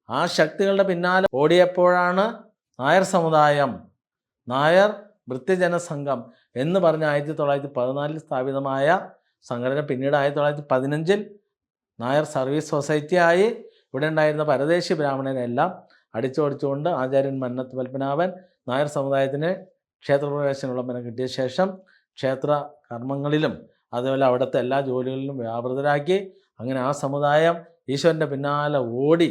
ആ ശക്തികളുടെ പിന്നാലെ ഓടിയപ്പോഴാണ് നായർ സമുദായം നായർ വൃത്യജന സംഘം എന്ന് പറഞ്ഞ ആയിരത്തി തൊള്ളായിരത്തി പതിനാലിൽ സ്ഥാപിതമായ സംഘടന പിന്നീട് ആയിരത്തി തൊള്ളായിരത്തി പതിനഞ്ചിൽ നായർ സർവീസ് സൊസൈറ്റി ആയി. ഇവിടെ ഉണ്ടായിരുന്ന പരദേശി ബ്രാഹ്മണരെല്ലാം അടിച്ചോടിച്ചുകൊണ്ട് ആചാര്യൻ മന്നത്ത് പത്മനാഭൻ നായർ സമുദായത്തിന് ക്ഷേത്രപ്രവേശന വിളംബരം കിട്ടിയ ശേഷം ക്ഷേത്ര കർമ്മങ്ങളിലും അതുപോലെ അവിടുത്തെ എല്ലാ ജോലികളിലും വ്യാപൃതരാക്കി. അങ്ങനെ ആ സമുദായം ഈശ്വരന്റെ പിന്നാലെ ഓടി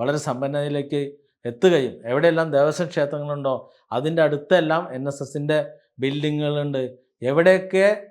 വളരെ സമ്പന്നതയിലേക്ക് എത്തുകയും. എവിടെയെല്ലാം ദേവസ്വം ക്ഷേത്രങ്ങളുണ്ടോ അതിന്റെ അടുത്തെല്ലാം എൻ എസ് എസിന്റെ ബിൽഡിങ്ങുകളുണ്ട്. എവിടെയൊക്കെ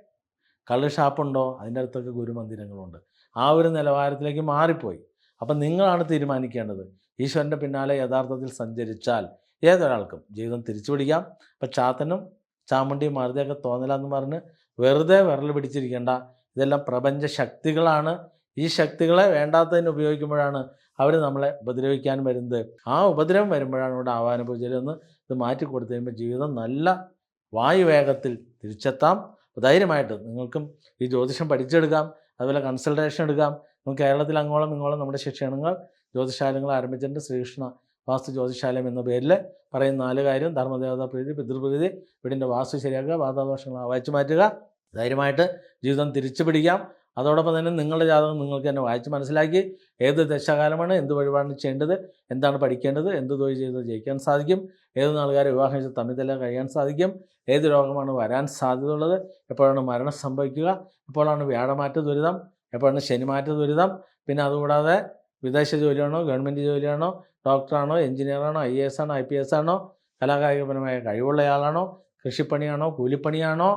കള്ള് ഷാപ്പുണ്ടോ അതിന്റെ അടുത്തൊക്കെ ഗുരുമന്ദിരങ്ങളുണ്ട്. ആ ഒരു നിലവാരത്തിലേക്ക് മാറിപ്പോയി. അപ്പം നിങ്ങളാണ് തീരുമാനിക്കേണ്ടത്. ഈശ്വരന്റെ പിന്നാലെ യഥാർത്ഥത്തിൽ സഞ്ചരിച്ചാൽ ഏതൊരാൾക്കും ജീവിതം തിരിച്ചു പിടിക്കാം. അപ്പം ചാത്തനും ചാമുണ്ടിയും മാറുതിയൊക്കെ തോന്നലെന്ന് പറഞ്ഞ് വെറുതെ വിരൽ പിടിച്ചിരിക്കേണ്ട. ഇതെല്ലാം പ്രപഞ്ച ശക്തികളാണ്. ഈ ശക്തികളെ വേണ്ടാത്തതിന് ഉപയോഗിക്കുമ്പോഴാണ് അവർ നമ്മളെ ഉപദ്രവിക്കാൻ വരുന്നത്. ആ ഉപദ്രവം വരുമ്പോഴാണ് ഇവിടെ ആവാന പൂജയിൽ ഒന്ന് ഇത് മാറ്റി കൊടുത്തു കഴിയുമ്പോൾ ജീവിതം നല്ല വായുവേഗത്തിൽ തിരിച്ചെത്താം. ധൈര്യമായിട്ട് നിങ്ങൾക്കും ഈ ജ്യോതിഷം പഠിച്ചെടുക്കാം. അതുപോലെ കൺസൾട്ടേഷൻ എടുക്കാം. നമുക്ക് കേരളത്തിൽ അങ്ങോളം ഇങ്ങോളം നമ്മുടെ ശിക്ഷണങ്ങൾ ജ്യോതിശാലങ്ങൾ ആരംഭിച്ചിട്ടുണ്ട്. ശ്രീകൃഷ്ണ വാസ്തു ജ്യോതിശാലയം എന്ന പേരിൽ പറയുന്ന നാല് കാര്യം. ധർമ്മദേവത പ്രീതി പിതൃപ്രീതി വീടിന്റെ വാസ്തു ശരിയാക്കുക വാതാദോഷങ്ങൾ വായിച്ചു മാറ്റുക. ധൈര്യമായിട്ട് ജീവിതം തിരിച്ചു പിടിക്കാം അതോടൊപ്പം തന്നെ നിങ്ങളുടെ ജാതകം നിങ്ങൾക്ക് തന്നെ വായിച്ച് മനസ്സിലാക്കി ഏത് ദശകാലമാണ് എന്ത് വഴിപാടാണ് ചെയ്യേണ്ടത് എന്താണ് പഠിക്കേണ്ടത് എന്ത് തൊഴിൽ ചെയ്ത് ജയിക്കാൻ സാധിക്കും ഏത് നാളുകാരെ വിവാഹം ചെയ്ത് തമ്മിൽ തല്ലാൻ കഴിയാൻ സാധിക്കും ഏത് രോഗമാണ് വരാൻ സാധ്യതയുള്ളത് എപ്പോഴാണ് മരണം സംഭവിക്കുക എപ്പോഴാണ് വ്യാഴമാറ്റ ദുരിതം എപ്പോഴാണ് ശനിമാറ്റ ദുരിതം പിന്നെ അതുകൂടാതെ വിദേശ ജോലിയാണോ ഗവൺമെന്റ് ജോലിയാണോ ഡോക്ടറാണോ എഞ്ചിനീയറാണോ ഐ എസ് ആണോ ഐ പി എസ് ആണോ കലാകായികപരമായ കഴിവുള്ളയാളാണോ കൃഷിപ്പണിയാണോ കൂലിപ്പണിയാണോ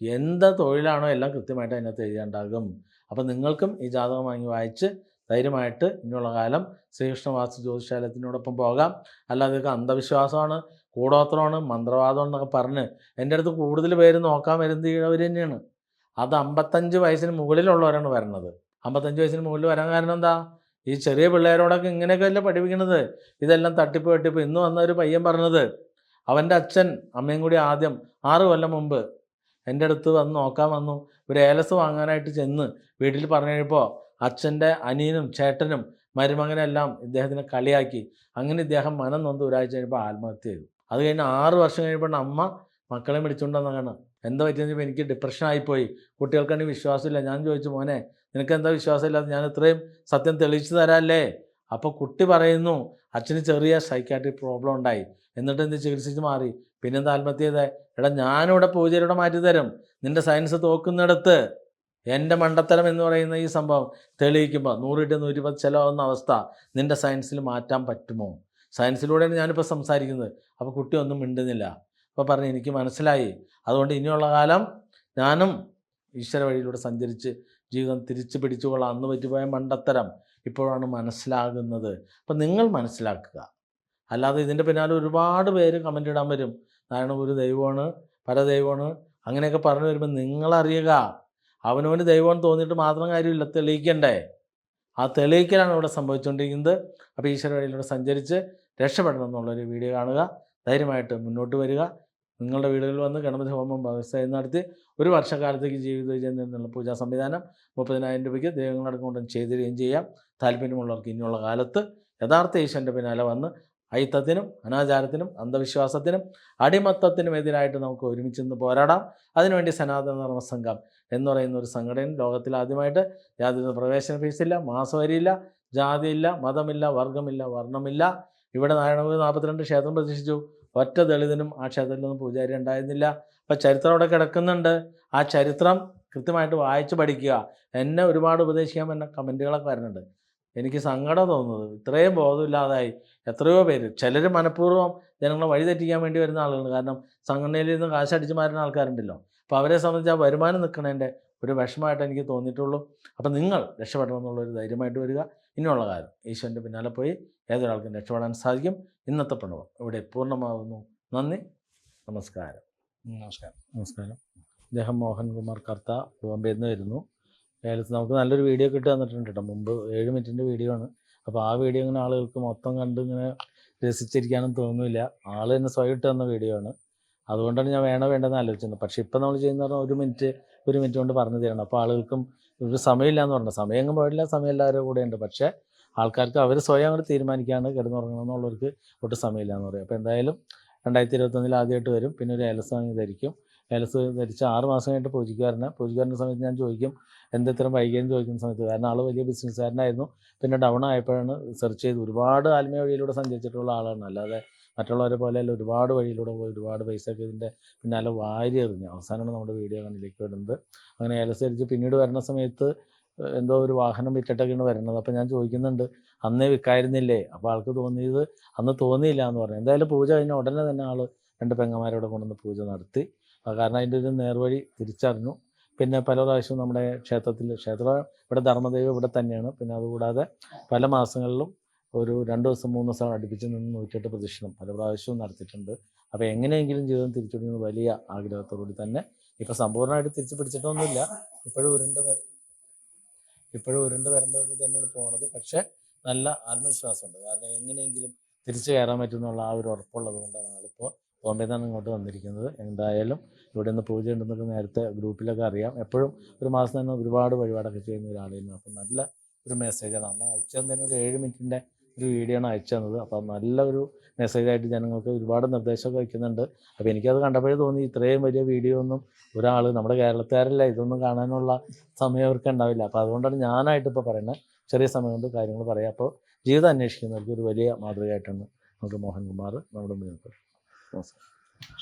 എന്ത് തൊഴിലാണോ എല്ലാം കൃത്യമായിട്ട് അതിനകത്ത് എഴുതിയുണ്ടാകും. അപ്പം നിങ്ങൾക്കും ഈ ജാതകം വാങ്ങി വായിച്ച് ധൈര്യമായിട്ട് ഇനിയുള്ള കാലം ശ്രീകൃഷ്ണ വാസ്തു ജ്യോതിശാലത്തിനോടൊപ്പം പോകാം. അല്ലാതെ ഇതൊക്കെ അന്ധവിശ്വാസമാണ് കൂടോത്രമാണ് മന്ത്രവാദം എന്നൊക്കെ പറഞ്ഞ് എന്റെ അടുത്ത് കൂടുതൽ പേര് നോക്കാൻ വരുന്നവർ തന്നെയാണ്. അത് അമ്പത്തഞ്ച് വയസ്സിന് മുകളിലുള്ളവരാണ് വരുന്നത് അമ്പത്തഞ്ച് വയസ്സിന് മുകളിൽ വരാൻ കാരണം എന്താ? ഈ ചെറിയ പിള്ളേരോടൊക്കെ ഇങ്ങനെയൊക്കെ അല്ലേ പഠിപ്പിക്കണത്? ഇതെല്ലാം തട്ടിപ്പ് വെട്ടിപ്പ്. ഇന്ന് വന്ന ഒരു പയ്യൻ പറഞ്ഞത് അവന്റെ അച്ഛൻ അമ്മയും കൂടി ആദ്യം ആറ് കൊല്ലം മുമ്പ് എന്റെ അടുത്ത് വന്ന് നോക്കാൻ വന്നു. ഒരു ഏലസ് വാങ്ങാനായിട്ട് ചെന്ന് വീട്ടിൽ പറഞ്ഞു കഴിഞ്ഞപ്പോൾ അച്ഛന്റെ അനിയനും ചേട്ടനും മരുമകനെല്ലാം ഇദ്ദേഹത്തിനെ കളിയാക്കി. അങ്ങനെ ഇദ്ദേഹം മനം നൊന്ത് ഒരാഴ്ച കഴിയുമ്പോൾ ആത്മഹത്യ ചെയ്തു. അത് കഴിഞ്ഞ് ആറ് വർഷം കഴിയുമ്പോൾ അമ്മ മക്കളെ വിളിച്ചുകൊണ്ടെന്നാണ് എന്താ പറ്റിയെന്ന് എനിക്ക് ഡിപ്രഷൻ ആയിപ്പോയി. കുട്ടികൾക്കാണെങ്കിൽ വിശ്വാസമില്ല. ഞാൻ ചോദിച്ചു മോനെ നിനക്ക് എന്താ വിശ്വാസമില്ലാതെ ഞാൻ ഇത്രയും സത്യം തെളിയിച്ചു തരാമല്ലേ അപ്പോൾ കുട്ടി പറയുന്നു അച്ഛന് ചെറിയ സൈക്കാട്രിക് പ്രോബ്ലം ഉണ്ടായി. എന്നിട്ട് എന്ത് ചികിത്സിച്ച് മാറി? പിന്നെന്താ ചെയ്തേ എടാ ഞാനിവിടെ പൂജയുടെ മാറ്റി തരും. നിന്റെ സയൻസ് തോക്കുന്നിടത്ത്. എന്റെ മണ്ടത്തരം എന്ന് പറയുന്ന ഈ സംഭവം തെളിയിക്കുമ്പോൾ നൂറിട്ട് നൂറ്റിപ്പത്ത് ചിലവാകുന്ന അവസ്ഥ നിന്റെ സയൻസിൽ മാറ്റാൻ പറ്റുമോ? സയൻസിലൂടെയാണ് ഞാനിപ്പോൾ സംസാരിക്കുന്നത്. അപ്പോൾ കുട്ടി ഒന്നും മിണ്ടുന്നില്ല. അപ്പോൾ പറഞ്ഞു എനിക്ക് മനസ്സിലായി. അതുകൊണ്ട് ഇനിയുള്ള കാലം ഞാനും ഈശ്വര വഴിയിലൂടെ സഞ്ചരിച്ച് ജീവിതം തിരിച്ചു പിടിച്ചുകൊള്ളാം അന്ന് പറ്റിപ്പോയ മണ്ടത്തരം ഇപ്പോഴാണ് മനസ്സിലാകുന്നത്. അപ്പം നിങ്ങൾ മനസ്സിലാക്കുക. അല്ലാതെ ഇതിന്റെ പിന്നാലെ ഒരുപാട് പേര് കമന്റ് ഇടാൻ വരും. നാരായണ ഒരു ദൈവമാണ് പല ദൈവമാണ് അങ്ങനെയൊക്കെ പറഞ്ഞു വരുമ്പോൾ നിങ്ങളറിയുക. അവനവന് ദൈവം തോന്നിയിട്ട് മാത്രം കാര്യമില്ല തെളിയിക്കണ്ടേ. ആ തെളിയിക്കലാണ് ഇവിടെ സംഭവിച്ചുകൊണ്ടിരിക്കുന്നത് അപ്പോൾ ഈശ്വര വഴിയിലൂടെ സഞ്ചരിച്ച് രക്ഷപ്പെടണം എന്നുള്ളൊരു വീഡിയോ കാണുക. ധൈര്യമായിട്ട് മുന്നോട്ട് വരിക. നിങ്ങളുടെ വീടുകളിൽ വന്ന് ഗണപതി ഹോമം വ്യവസായം നടത്തി ഒരു വർഷക്കാലത്തേക്ക് ജീവിത വിജയം എന്നുള്ള പൂജാ സംവിധാനം മുപ്പതിനായിരം രൂപയ്ക്ക് ദൈവങ്ങളടക്കം ചെയ്തു ചെയ്തിരിക്കുകയും ചെയ്യാം. താല്പര്യമുള്ളവർക്ക് ഇനിയുള്ള കാലത്ത് യഥാർത്ഥ ഈശ്വരന്റെ പിന്നാലെ വന്ന് അയിത്തത്തിനും അനാചാരത്തിനും അന്ധവിശ്വാസത്തിനും അടിമത്തത്തിനും എതിരായിട്ട് നമുക്ക് ഒരുമിച്ച് നിന്ന് പോരാടാം. അതിനുവേണ്ടി സനാതന ധർമ്മ സംഘം എന്ന് പറയുന്ന ഒരു സംഘടന ലോകത്തിൽ ആദ്യമായിട്ട് യാതൊരു പ്രവേശന ഫീസില്ല മാസവരിയില്ല ജാതിയില്ല മതമില്ല വർഗമില്ല വർണമില്ല. ഇവിടെ നാരായണഗുരു നാൽപ്പത്തിരണ്ട് ക്ഷേത്രം പ്രതിഷ്ഠിച്ചു ഒറ്റ ദളിതനും ആ ക്ഷേത്രത്തിലൊന്നും പൂജാരി ഉണ്ടായിരുന്നില്ല. അപ്പം ചരിത്രം അവിടെ കിടക്കുന്നുണ്ട്. ആ ചരിത്രം കൃത്യമായിട്ട് വായിച്ച് പഠിക്കുക. എന്നെ ഒരുപാട് ഉപദേശിക്കാൻ പറ്റുന്ന കമന്റുകളൊക്കെ വരുന്നുണ്ട്. എനിക്ക് സങ്കടം തോന്നുന്നത്. ഇത്രയും ബോധമില്ലാതായി. എത്രയോ പേര്. ചിലർ മനഃപൂർവം ജനങ്ങളെ വഴിതെറ്റിക്കാൻ വേണ്ടി വരുന്ന ആളുകളുണ്ട്. കാരണം സംഘടനയിൽ നിന്ന് കാശടിച്ച് മാറുന്ന ആൾക്കാരുണ്ടല്ലോ. അപ്പോൾ അവരെ സംബന്ധിച്ച് ആ വരുമാനം നിൽക്കണതിന്റെ ഒരു വിഷമമായിട്ട് എനിക്ക് തോന്നിയിട്ടുള്ളൂ. അപ്പം നിങ്ങൾ രക്ഷപ്പെടണമെന്നുള്ളൊരു ധൈര്യമായിട്ട് വരിക. ഇനിയുള്ള കാര്യം. ഈശ്വരന്റെ പിന്നാലെ പോയി ഏതൊരാൾക്കും രക്ഷപ്പെടാൻ സാധിക്കും. ഇന്നത്തെ പ്രണവം ഇവിടെ പൂർണമാകുന്നു. നന്ദി. നമസ്കാരം. നമസ്കാരം. നമസ്കാരം. അദ്ദേഹം മോഹൻകുമാർ കർത്ത ബോംബെയിൽ നിന്ന് വരുന്നു. ഏലത്ത് നമുക്ക് നല്ലൊരു വീഡിയോ കിട്ടി തന്നിട്ടുണ്ട് കേട്ടോ. മുമ്പ് ഏഴ് മിനിറ്റിന്റെ വീഡിയോ ആണ്. അപ്പോൾ ആ വീഡിയോ ഇങ്ങനെ ആളുകൾക്ക് മൊത്തം കണ്ട് ഇങ്ങനെ രസിച്ചിരിക്കാനും തോന്നുന്നില്ല. ആൾ തന്നെ സ്വയം ഇട്ട് തന്ന വീഡിയോ ആണ്. അതുകൊണ്ടാണ് ഞാൻ വേണോ വേണ്ടെന്ന് ആലോചിച്ചത്. പക്ഷേ ഇപ്പം നമ്മൾ ചെയ്യുന്ന പറഞ്ഞാൽ ഒരു മിനിറ്റ് ഒരു മിനിറ്റ് കൊണ്ട് പറഞ്ഞു തരണം. അപ്പോൾ ആളുകൾക്കും ഒരു സമയമില്ല എന്ന് പറഞ്ഞു. സമയം പോയില്ല സമയം എല്ലാവരും കൂടെ ഉണ്ട് പക്ഷേ ആൾക്കാർക്ക് അവർ സ്വയം അങ്ങോട്ട് തീരുമാനിക്കാണ് കിടന്നുറങ്ങണം എന്നുള്ളവർക്ക് ഒട്ടും സമയമില്ല എന്ന് പറയും. അപ്പോൾ എന്തായാലും രണ്ടായിരത്തി ഇരുപത്തൊന്നിൽ ആദ്യമായിട്ട് വരും. പിന്നെ ഒരു എലസ് വാങ്ങി ധരിക്കും. ഏലസ് ധരിച്ച് ആറ് മാസം കഴിഞ്ഞിട്ട് പൂജിക്കാരനെ പൂജിക്കാരന്റെ സമയത്ത് ഞാൻ ചോദിക്കും എന്ത് വൈകിയെന്ന് ചോദിക്കുന്ന സമയത്ത്? കാരണം ആൾ വലിയ ബിസിനസ്സുകാരനായിരുന്നു. പിന്നെ ഡൗൺ ആയപ്പോഴാണ് സെർച്ച് ചെയ്ത് ഒരുപാട് ആത്മീയ വഴിയിലൂടെ സഞ്ചരിച്ചിട്ടുള്ള ആളാണ്. അല്ലാതെ മറ്റുള്ളവരെ പോലെ അല്ല ഒരുപാട് വഴിയിലൂടെ പോയി ഒരുപാട് പൈസ ഒക്കെ ഇതിന്റെ പിന്നാലെ വാരി എറിഞ്ഞു. അവസാനമാണ് നമ്മുടെ വീഡിയോ കണ്ണിലേക്ക് വരുന്നത്. അങ്ങനെ ഏലസ് പിന്നീട് വരുന്ന സമയത്ത് എന്തോ ഒരു വാഹനം വിറ്റിട്ടൊക്കെയാണ് വരുന്നത്. അപ്പോൾ ഞാൻ ചോദിക്കുന്നുണ്ട് അന്നേ വിൽക്കായിരുന്നില്ലേ? അപ്പോൾ ആൾക്ക് തോന്നിയത് അന്ന് തോന്നിയില്ല എന്ന് പറഞ്ഞു. എന്തായാലും പൂജ കഴിഞ്ഞ ഉടനെ തന്നെ ആൾ രണ്ട് പെങ്ങന്മാരോടെ കൊണ്ടുവന്ന് പൂജ നടത്തി. കാരണം അതിന്റെ ഒരു നേർവഴി തിരിച്ചറിഞ്ഞു. പിന്നെ പല പ്രാവശ്യവും നമ്മുടെ ക്ഷേത്രത്തിൽ ക്ഷേത്രം ഇവിടെ ധർമ്മദൈവം ഇവിടെ തന്നെയാണ്. പിന്നെ അതുകൂടാതെ പല മാസങ്ങളിലും ഒരു രണ്ട് ദിവസം മൂന്ന് ദിവസം അടുപ്പിച്ച് നിന്ന് നൂറ്റിയെട്ട് പ്രദക്ഷിണം പല പ്രാവശ്യവും നടത്തിയിട്ടുണ്ട്. അപ്പോൾ എങ്ങനെയെങ്കിലും ജീവിതം തിരിച്ചുപിടിക്കുന്ന വലിയ ആഗ്രഹത്തോടുകൂടി തന്നെ ഇപ്പോൾ സമ്പൂർണമായിട്ട് തിരിച്ചു പിടിച്ചിട്ടൊന്നുമില്ല. ഇപ്പോഴും ഉരുണ്ട് ഇപ്പോഴും ഉരുണ്ട് വരേണ്ടവർക്ക് തന്നെയാണ് പോണത്. പക്ഷേ നല്ല ആത്മവിശ്വാസമുണ്ട്. കാരണം എങ്ങനെയെങ്കിലും തിരിച്ചു കയറാൻ പറ്റുമെന്നുള്ള ആ ഒരു ഉറപ്പുള്ളത് കൊണ്ടാണ് ആളിപ്പോൾ ബോംബെയിൽ നിന്നാണ് ഇങ്ങോട്ട് വന്നിരിക്കുന്നത്. എന്തായാലും ഇവിടെ നിന്ന് പൂജ ഉണ്ടെന്നൊക്കെ നേരത്തെ ഗ്രൂപ്പിലൊക്കെ അറിയാം. എപ്പോഴും ഒരു മാസം തന്നെ ഒരുപാട് വഴിപാടൊക്കെ ചെയ്യുന്ന ഒരാളായിരുന്നു. അപ്പം നല്ല ഒരു മെസ്സേജാണ് അന്ന് അയച്ചു തന്നെ ഒരു ഏഴ് മിനിറ്റിന്റെ ഒരു വീഡിയോ ആണ് അയച്ചു തന്നത്. അപ്പം നല്ലൊരു മെസ്സേജായിട്ട് ജനങ്ങൾക്ക് ഒരുപാട് നിർദ്ദേശമൊക്കെ വയ്ക്കുന്നുണ്ട് അപ്പോൾ എനിക്കത് കണ്ടപ്പോഴേ തോന്നി ഇത്രയും വലിയ വീഡിയോ ഒന്നും ഒരാൾ നമ്മുടെ കേരളത്തുകാരല്ല. ഇതൊന്നും കാണാനുള്ള സമയം അവർക്ക് ഉണ്ടാവില്ല. അപ്പോൾ അതുകൊണ്ടാണ് ഞാനായിട്ട് ഇപ്പോൾ പറയുന്നത്. ചെറിയ സമയം കൊണ്ട് കാര്യങ്ങൾ പറയാം. അപ്പോൾ ജീവിതം അന്വേഷിക്കുന്നവർക്ക് ഒരു വലിയ മാതൃകയായിട്ടാണ് നമുക്ക് മോഹൻകുമാർ നമ്മുടെ മുന്നിൽ നമസ്കാരം.